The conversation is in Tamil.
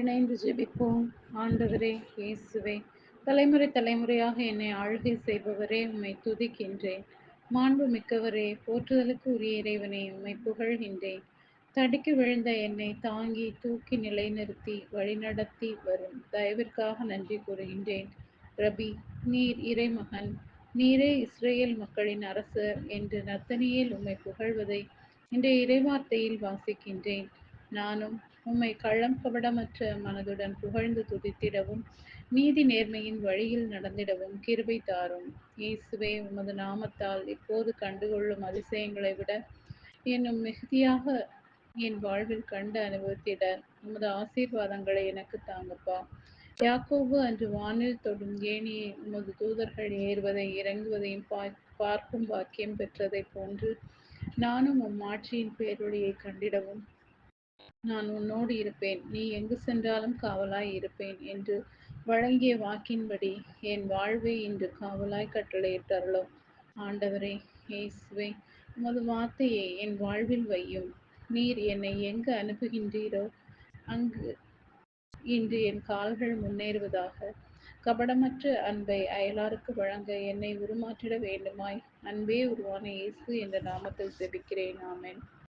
இணைந்து ஜெபிப்போம். ஆண்டவரே இயேசுவே தலைமுறை தலைமுறையாக என்னை ஆழ்கை செய்பவரே உம்மை துதிக்கின்றேன். மாண்பு மிக்கவரே போற்றுதலுக்கு உரிய இறைவனே உம்மை புகழ்கின்றேன். தடுக்கி விழுந்த என்னை தாங்கி தூக்கி நிலைநிறுத்தி வழிநடத்தி வரும் தயவிற்காக நன்றி கூறுகின்றேன். ரபி நீர் இறைமகன் நீரே இஸ்ரேல் மக்களின் அரசர் என்று நத்தனியில் உம்மை புகழ்வதை இன்றைய இறைவார்த்தையில் வாசிக்கின்றேன். நானும் உம்மை கள்ளம் கபடமற்ற மனதுடன் புகழ்ந்து துதித்திடவும் நீதி நேர்மையின் வழியில் நடந்திடவும் கிருபை தாரும். இயேசுவே உமது நாமத்தால் இப்போது கண்டுகொள்ளும் அதிசயங்களை விட என்னும் மிகுதியாக என் வாழ்வில் கண்டு அனுபவித்திட உமது ஆசீர்வாதங்களை எனக்கு தாங்கப்பா. யாக்கோபு அன்று வானில் தொடும் ஏணியை உமது தூதர்கள் ஏறுவதை இறங்குவதையும் பார்க்கும் பாக்கியம் பெற்றதைப் போன்று நானும் உம் ஆட்சியின் பேரொழியை கண்டிடவும். நான் உன்னோடு இருப்பேன். நீ எங்கு சென்றாலும் காவலாய் இருப்பேன் என்று வழங்கிய வாக்கின்படி என் வாழ்வை இன்று காவலாய் கட்டளையிட்டருளும். ஆண்டவரே இயேசுவே உமது வார்த்தையை என் வாழ்வில் வையும். நீர் என்னை எங்கு அனுப்புகின்றீரோ அங்கு இன்று என் கால்கள் முன்னேறுவதாக. கபடமற்ற அன்பை அயலாருக்கு வழங்க என்னை உருமாற்றிட வேண்டுமாய். அன்பே உருவான இயேசு என்ற நாமத்தில் செபிக்கிறேன் ஆமேன்.